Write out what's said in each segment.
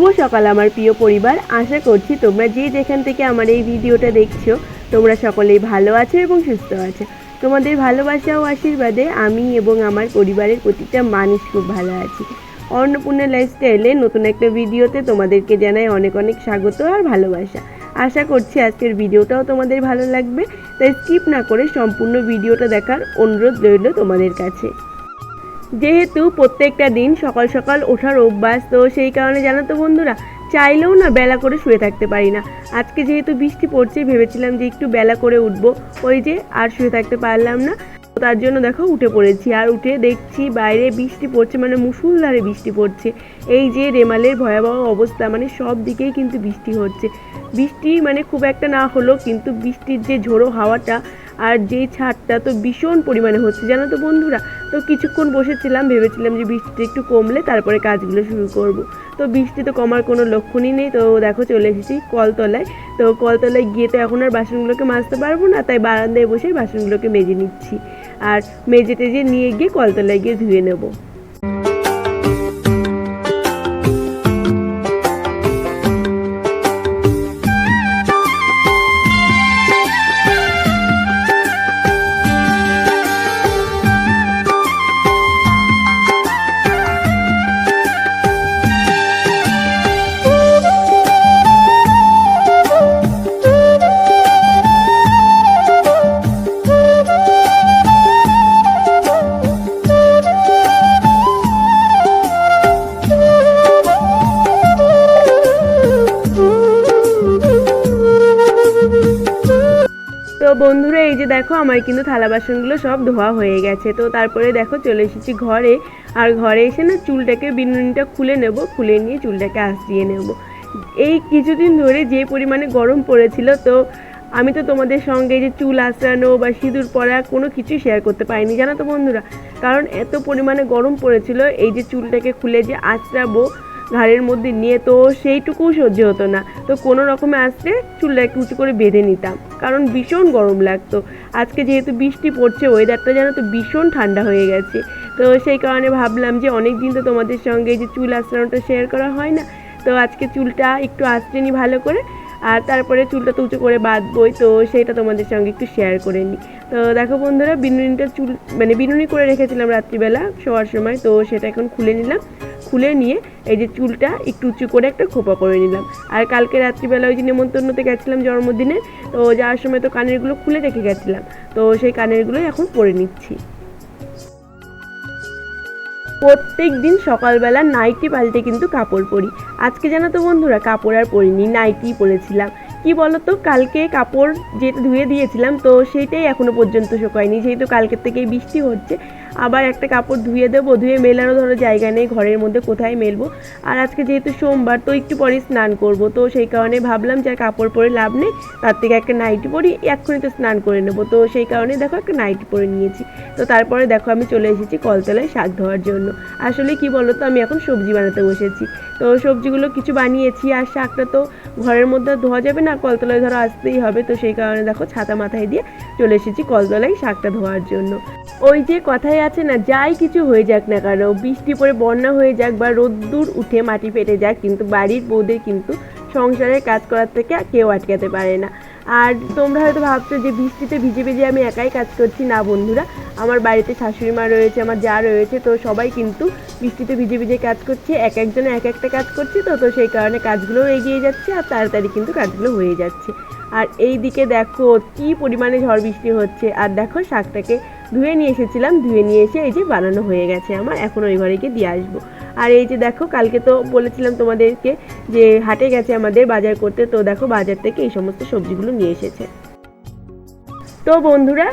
শুভ সকাল আমার প্রিয় পরিবার। আশা করছি তোমরা যে যেখান থেকে আমার এই ভিডিওটা দেখছ, তোমরা সকলেই ভালো আছো এবং সুস্থ আছো। তোমাদের ভালোবাসা ও আশীর্বাদে আমি এবং আমার পরিবারের প্রতিটা মানুষ খুব ভালো আছি। অন্নপূর্ণা লাইফস্টাইলে নতুন একটা ভিডিওতে তোমাদেরকে জানাই অনেক অনেক স্বাগত আর ভালোবাসা। আশা করছি আজকের ভিডিওটাও তোমাদের ভালো লাগবে। তাই স্কিপ না করে সম্পূর্ণ ভিডিওটা দেখার অনুরোধ রইল তোমাদের কাছে। যেহেতু প্রত্যেকটা দিন সকাল সকাল ওঠার অভ্যাস, তো সেই কারণে জানো তো বন্ধুরা, চাইলেও না বেলা করে শুয়ে থাকতে পারি না। আজকে যেহেতু বৃষ্টি পড়ছে, ভেবেছিলাম যে একটু বেলা করে উঠব। ওই যে আর শুয়ে থাকতে পারলাম না। তার জন্য দেখো উঠে পড়েছি। আর উঠে দেখছি বাইরে বৃষ্টি পড়ছে মানে মুসুলধারে বৃষ্টি পড়ছে। এই যে রেমালের ভয়াবহ অবস্থা মানে সব দিকেই কিন্তু বৃষ্টি হচ্ছে। বৃষ্টি মানে খুব একটা না হলো কিন্তু বৃষ্টির যে ঝোড়ো হাওয়াটা আর যেই ছাদটা, তো ভীষণ পরিমাণে হচ্ছে। জানো তো বন্ধুরা তো কিছুক্ষণ বসেছিলাম, ভেবেছিলাম যে বৃষ্টিটা একটু কমলে তারপরে কাজগুলো শুরু করব। তো বৃষ্টি তো কমার কোনো লক্ষণই নেই, তো দেখো চলে এসেছি কলতলায়। তো কলতলায় গিয়ে তো এখন আর বাসনগুলোকে মাজতে পারব না, তাই বারান্দায় বসে বাসনগুলোকে মেজে নিচ্ছি। আর মেজে টেজে নিয়ে গিয়ে কলতলায় গিয়ে ধুয়ে নেব। বন্ধুরা, এই যে দেখো আমার কিন্তু থালা বাসনগুলো সব ধোয়া হয়ে গেছে। তো তারপরে দেখো চলে এসেছি ঘরে। আর ঘরে এসে না চুলটাকে, বিনুনিটা খুলে নেব, খুলে নিয়ে চুলটাকে আসিয়ে নেব। এই কিছুদিন ধরে যে পরিমাণে গরম পড়েছিল, তো আমি তো তোমাদের সঙ্গে যে চুল আঁচড়ানো বা সিঁদুর পরা কোনো কিছু শেয়ার করতে পারিনি, জানো তো বন্ধুরা? কারণ এত পরিমাণে গরম পড়েছিল, এই যে চুলটাকে খুলে যে আঁচড়াবো ঘাড়ের মধ্যে নিয়ে তো সেইটুকু সহ্য হতো না। তো কোনো রকমে আসতে একটু উঁচু করে বেঁধে নিতাম। কারণ ভীষণ গরম লাগতো। আজকে যেহেতু বৃষ্টি পড়ছে ওয়েদারটা যেন তো ভীষণ ঠান্ডা হয়ে গেছে। তো সেই কারণে ভাবলাম যে অনেক দিন তো তোমাদের সঙ্গে যে চুল আঁচড়ানোটা শেয়ার করা হয় না, তো আজকে চুলটা একটু আঁচড়ে ভালো করে। আর তারপরে চুলটা তো উঁচু করে বাঁধবই, তো সেটা তোমাদের সঙ্গে একটু শেয়ার করে নিই। তো দেখো বন্ধুরা, বিনুনিটা চুল মানে বিনুনি করে রেখেছিলাম রাত্রিবেলা শোয়ার সময়, তো সেটা এখন খুলে নিলাম। খুলে নিয়ে এই যে চুলটা একটু উঁচু করে একটা খোপা করে নিলাম। আর কালকে রাত্রিবেলা ওই যে নেমন্তন্নতে গেছিলাম জন্মদিনে, তো যাওয়ার সময় তো কানেরগুলো খুলে রেখে গেছিলাম, তো সেই কানেরগুলোই এখন পরে নিচ্ছি। প্রত্যেক দিন সকালবেলা নাইটি পাল্টে কিন্তু কাপড় পরি। আজকে জানো তো বন্ধুরা, কাপড় আর পরিনি নাইটি পরেছিলাম। কি বলতো, কালকে কাপড় যেটা ধুয়ে দিয়েছিলাম, তো সেইটাই এখনও পর্যন্ত শুকায়নি। যেহেতু কালকের থেকেই বৃষ্টি হচ্ছে আবার একটা কাপড় ধুয়ে দেবো, ধুয়ে মেলারও ধরো জায়গা নেই, ঘরের মধ্যে কোথায় মেলবো। আর আজকে যেহেতু সোমবার, তো একটু পরে স্নান করব, তো সেই কারণে ভাবলাম যে কাপড় পরে লাভ নেই, তার থেকে একটা নাইটি পরি, এক্ষুনি তো স্নান করে নেব। তো সেই কারণে দেখো একটা নাইটি পরে নিয়েছি। তো তারপরে দেখো আমি চলে এসেছি কলতলায় শাক ধোয়ার জন্য। আসলে কি বলো তো আমি এখন সবজি বানাতে বসেছি। তো সবজিগুলো কিছু বানিয়েছি, আর শাকটা তো ঘরের মধ্যে ধোয়া যাবে না, কলতলায় ধরো আসতেই হবে। তো সেই কারণে দেখো ছাতা মাথায় দিয়ে চলে এসেছি কলতলায় শাকটা ধোয়ার জন্য। ওই যে কথাই আছে না, যাই কিছু হয়ে যাক না কেন, বৃষ্টি পরে বন্যা হয়ে যাক বা রোদ্দুর উঠে মাটি ফেটে যাক, কিন্তু বাড়ির বউদের কিন্তু সংসারের কাজ করার থেকে কেউ আটকাতে পারে না। আর তোমরা হয়তো ভাবছ যে বৃষ্টিতে ভিজে ভিজে আমি একাই কাজ করছি। না বন্ধুরা, আমার বাড়িতে শাশুড়ি মা রয়েছে, আমার যা রয়েছে, তো সবাই কিন্তু বৃষ্টিতে ভিজে ভিজে কাজ করছে। এক একজনে এক একটা কাজ করছে, তো তো সেই কারণে কাজগুলোও এগিয়ে যাচ্ছে আর তাড়াতাড়ি কিন্তু কাজগুলো হয়ে যাচ্ছে। আর এই দিকে দেখো কি পরিমাণে ঝড় বৃষ্টি হচ্ছে। আর দেখো শাকটাকে ধুয়ে নিয়ে এসেছিলাম, ধুয়ে নিয়ে এসে এই যে বানানো হয়ে গেছে আমার, এখন ওই ঘরে গিয়ে দিয়ে আসব। আর এই যে দেখো, কালকে তো বলেছিলাম তোমাদেরকে যে হাটে গেছে আমাদের বাজার করতে, তো দেখো বাজার থেকে এই সমস্ত সবজিগুলো নিয়ে এসেছে। তো বন্ধুরা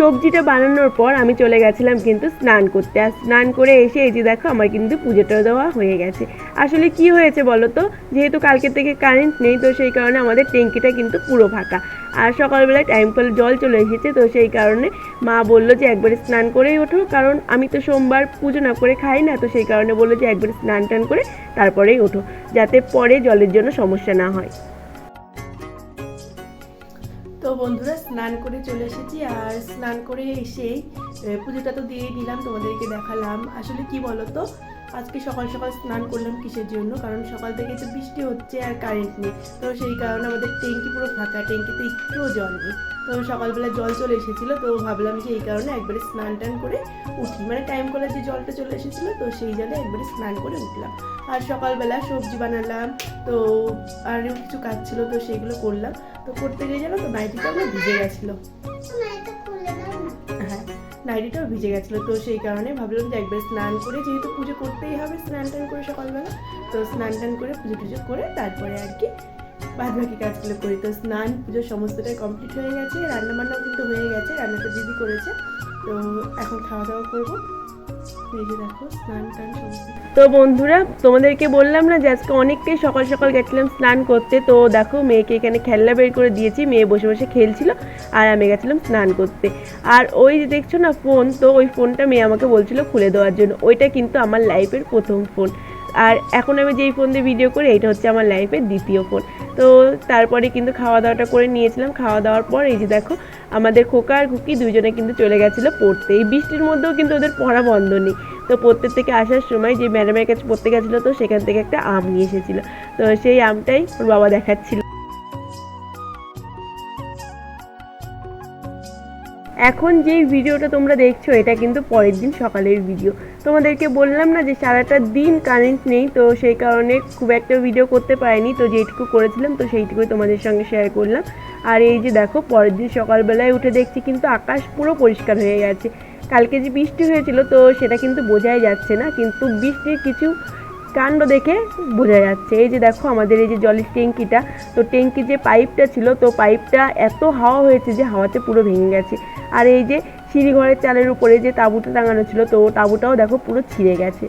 সবজিটা বানানোর পর আমি চলে গেছিলাম কিন্তু স্নান করতে। আর স্নান করে এসে এই যে দেখো, আমার কিন্তু পুজোটা দেওয়া হয়ে গেছে। আসলে কি হয়েছে বলো তো? যেহেতু কালকে থেকে কারেন্ট নেই, তো সেই কারণে আমাদের ট্যাঙ্কিটা কিন্তু পুরো ফাঁকা। আর সকালবেলায় টাইম জল চলে এসেছে, তো সেই কারণে মা বলল যে একবারে স্নান করেই ওঠো, কারণ আমি তো সোমবার পুজো না করে খাই না, তো সেই কারণে বলল যে একবারে স্নান টান করে তারপরেই ওঠো, যাতে পরে জলের জন্য সমস্যা না হয়। বন্ধুরা, স্নান করে চলে এসেছি আর স্নান করে এসেই পুজোটা তো দিয়েই দিলাম, তোমাদেরকে দেখালাম। আসলে কি বলতো আজকে সকাল সকাল স্নান করলাম কিসের জন্য? কারণ সকাল থেকে তো বৃষ্টি হচ্ছে আর কারেন্ট নেই। তো সেই কারণে আমাদের ট্যাঙ্কি পুরো ফাঁকা, ট্যাঙ্কিতে একটুও জল নেই। তো সকালবেলা জল চলে এসেছিল, তো ভাবলাম যে এই কারণে একবারে স্নান টান করে উঠি। মানে টাইম করে যে জলটা চলে এসেছিল, তো সেই জলে একবারে স্নান করে উঠলাম। আর সকালবেলা সবজি বানালাম, তো আর কিছু কাজ ছিল, তো সেগুলো করলাম। তো করতে গিয়ে জানো তো নাইটিটা আমার ভিজে গেছিল। নাইটিটাও ভিজে গেছিল, তো সেই কারণে ভাবলাম যে একবার স্নান করে, যেহেতু পুজো করতেই হবে স্নান টান করে সকালবেলা, তো স্নান টান করে পুজো টুজো করে তারপরে আর কি বাদ বাকি কাজগুলো করি। তো স্নান, পুজো সমস্তটাই কমপ্লিট হয়ে গেছে রান্না বান্নাও কিন্তু হয়ে গেছে, রান্নাটা দিদি করেছে, তো এখন খাওয়া দাওয়া করব। তো বন্ধুরা, তোমাদেরকে বললাম না যে আজকে অনেকটাই সকাল সকাল গেছিলাম স্নান করতে। তো দেখো, মেয়েকে এখানে খেলনা বের করে দিয়েছি, মেয়ে বসে বসে খেলছিল, আর আমি গেছিলাম স্নান করতে। আর ওই যে দেখছ না ফোন, তো ওই ফোনটা মেয়ে আমাকে বলছিল খুলে দেওয়ার জন্য। ওইটা কিন্তু আমার লাইফের প্রথম ফোন আর এখন আমি যেই ফোন দিয়ে ভিডিও করি এটা হচ্ছে আমার লাইফের দ্বিতীয় ফোন তো তারপরে কিন্তু খাওয়া দাওয়াটা করে নিয়েছিলাম। খাওয়া দাওয়ার পর এই যে দেখো, আমাদের খোকা আর খুকি দুজনে কিন্তু চলে গেছিল পড়তে। এই বৃষ্টির মধ্যেও কিন্তু ওদের পড়া বন্ধ নেই। তো প্রত্যেক থেকে আসার সময় যে ম্যাডামের কাছে পড়তে গেছিল, তো সেখান থেকে একটা আম নিয়ে এসেছিল। তো সেই আমটাই ওর বাবা দেখাচ্ছিল। এখন যেই ভিডিওটা তোমরা দেখছ, এটা কিন্তু পরের দিন সকালের ভিডিও। তোমাদেরকে বললাম না যে সারাটা দিন কারেন্ট নেই, তো সেই কারণে খুব একটা ভিডিও করতে পারিনি। তো যেটুকু করেছিলাম, তো সেইটুকুই তোমাদের সঙ্গে শেয়ার করলাম। আর এই যে দেখো, পরের দিন সকালবেলায় উঠে দেখছি কিন্তু আকাশ পুরো পরিষ্কার হয়ে গেছে। কালকে যে বৃষ্টি হয়েছিল, তো সেটা কিন্তু বোঝাই যাচ্ছে না, কিন্তু বৃষ্টির কিছু কাণ্ড দেখে বোঝা যাচ্ছে। এই যে দেখো আমাদের এই যে জলের ট্যাঙ্কিটা, তো ট্যাঙ্কির যে পাইপটা ছিল, তো পাইপটা এত হাওয়া হয়েছে যে হাওয়াতে পুরো ভেঙে গেছে। আর এই যে সিঁড়িঘরের চালের উপরে যে তাঁবুটা টাঙানো ছিল, তো তাঁবুটাও দেখো পুরো ছিঁড়ে গেছে।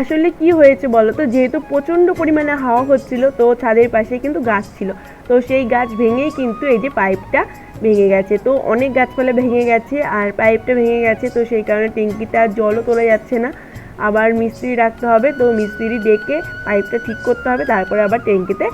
আসলে কি হয়েছে বলো তো? যেহেতু প্রচণ্ড পরিমাণে হাওয়া হচ্ছিল, তো ছাদের পাশে কিন্তু গাছ ছিল। তো সেই গাছ ভেঙেই কিন্তু এই যে পাইপটা ভেঙে গেছে। তো অনেক গাছপালা ভেঙে গেছে আর পাইপটা ভেঙে গেছে, তো সেই কারণে ট্যাঙ্কিটা জলও তোলা যাচ্ছে না। আবার মিস্ত্রি রাখতে হবে, তো মিস্ত্রি ডেকে পাইপটা ঠিক করতে হবে, তারপরে আবার ট্যাঙ্কিতে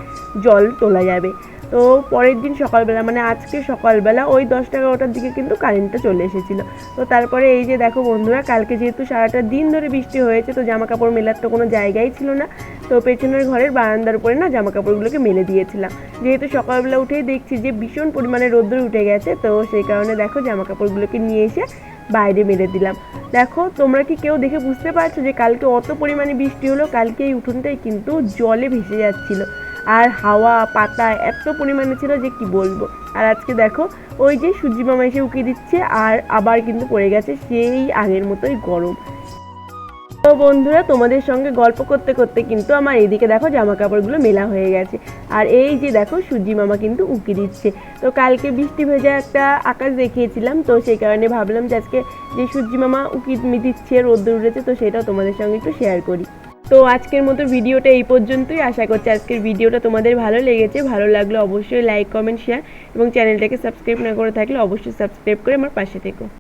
জল তোলা যাবে। তো পরের দিন সকালবেলা মানে আজকে সকালবেলা ওই দশটা এগারোটার দিকে কিন্তু কারেন্টটা চলে এসেছিল। তো তারপরে এই যে দেখো বন্ধুরা, কালকে যেহেতু সারাটা দিন ধরে বৃষ্টি হয়েছে, তো জামা কাপড় মেলার তো কোনো জায়গাই ছিল না। তো পেছনের ঘরের বারান্দার উপরে না জামা কাপড়গুলোকে মেলে দিয়েছিলাম। যেহেতু সকালবেলা উঠেই দেখছি যে ভীষণ পরিমাণে রোদ্দুর উঠে গেছে, তো সেই কারণে দেখো জামা কাপড়গুলোকে নিয়ে এসে বাইরে মেলে দিলাম। দেখো, তোমরা কি কেউ দেখে বুঝতে পারছ যে কালকে অত পরিমাণে বৃষ্টি হলো? কালকে এই উঠোনটাই কিন্তু জলে ভেসে যাচ্ছিল। আর হাওয়া, পাতা এত পরিমাণে ছিল যে কি বলব? আর আজকে দেখো, ওই যে সূর্যি মামা এসে উকিয়ে দিচ্ছে আর আবার কিন্তু পড়ে গেছে সেই আগের মতোই গরম। তো বন্ধুরা, তোমাদের সঙ্গে গল্প করতে করতে কিন্তু আমার এদিকে দেখো জামা কাপড়গুলো মেলা হয়ে গেছে। আর এই যে দেখো সূর্যি মামা কিন্তু উকি দিচ্ছে। তো কালকে বৃষ্টি ভেজা একটা আকাশ দেখিয়েছিলাম, তো সেই কারণে ভাবলাম যে আজকে যে সূর্যি মামা উকি দিচ্ছে, রোদ্দুর উঠেছে, তো সেটাও তোমাদের সঙ্গে একটু শেয়ার করি। তো আজকের মতো ভিডিওটা এই পর্যন্তই। আশা করছি আজকের ভিডিওটা তোমাদের ভালো লেগেছে। ভালো লাগলে অবশ্যই লাইক কমেন্ট শেয়ার এবং চ্যানেলটাকে সাবস্ক্রাইব না করে থাকলে অবশ্যই সাবস্ক্রাইব করে আমার পাশে থেকো।